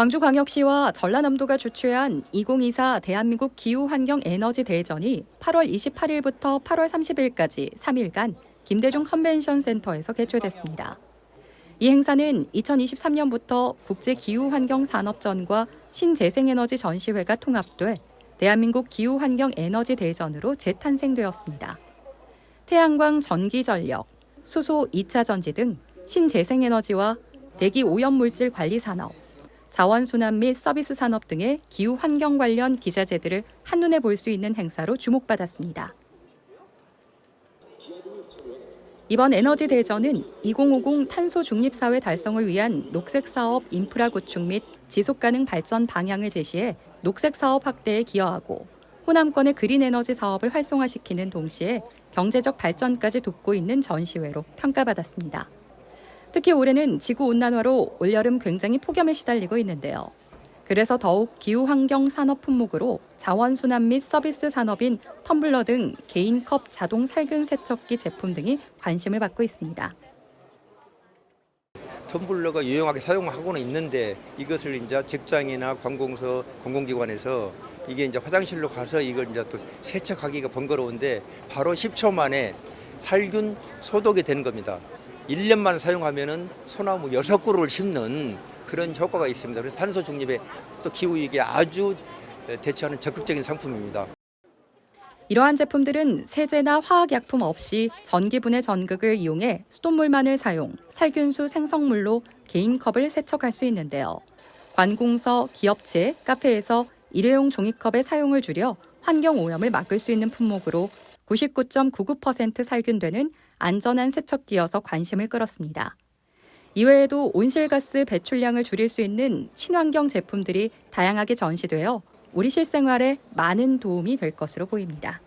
광주광역시와 전라남도가 주최한 2024 대한민국 기후환경 에너지 대전이 8월 28일부터 8월 30일까지 3일간 김대중 컨벤션 센터에서 개최됐습니다. 이 행사는 2023년부터 국제기후환경산업전과 신재생에너지 전시회가 통합돼 대한민국 기후환경 에너지 대전으로 재탄생되었습니다. 태양광 전기전력, 수소 2차 전지 등 신재생에너지와 대기 오염물질 관리 산업, 자원순환 및 서비스 산업 등의 기후 환경 관련 기자재들을 한눈에 볼 수 있는 행사로 주목받았습니다. 이번 에너지 대전은 2050 탄소 중립 사회 달성을 위한 녹색 사업 인프라 구축 및 지속 가능 발전 방향을 제시해 녹색 사업 확대에 기여하고 호남권의 그린 에너지 사업을 활성화시키는 동시에 경제적 발전까지 돕고 있는 전시회로 평가받았습니다. 특히 올해는 지구 온난화로 올여름 굉장히 폭염에 시달리고 있는데요. 그래서 더욱 기후 환경 산업 품목으로 자원 순환 및 서비스 산업인 텀블러 등 개인컵 자동 살균 세척기 제품 등이 관심을 받고 있습니다. 텀블러가 유용하게 사용하고는 있는데 이것을 이제 직장이나 관공서 공공기관에서 이게 이제 화장실로 가서 이걸 이제 또 세척하기가 번거로운데 바로 10초 만에 살균 소독이 되는 겁니다. 1년만 사용하면은 소나무 6그루를 심는 그런 효과가 있습니다. 그래서 탄소 중립에 또 기후 위기에 아주 대처하는 적극적인 상품입니다. 이러한 제품들은 세제나 화학약품 없이 전기분해 전극을 이용해 수돗물만을 사용, 살균수 생성물로 개인 컵을 세척할 수 있는데요. 관공서, 기업체, 카페에서 일회용 종이컵의 사용을 줄여 환경 오염을 막을 수 있는 품목으로 99.99% 살균되는 안전한 세척기여서 관심을 끌었습니다. 이외에도 온실가스 배출량을 줄일 수 있는 친환경 제품들이 다양하게 전시되어 우리 실생활에 많은 도움이 될 것으로 보입니다.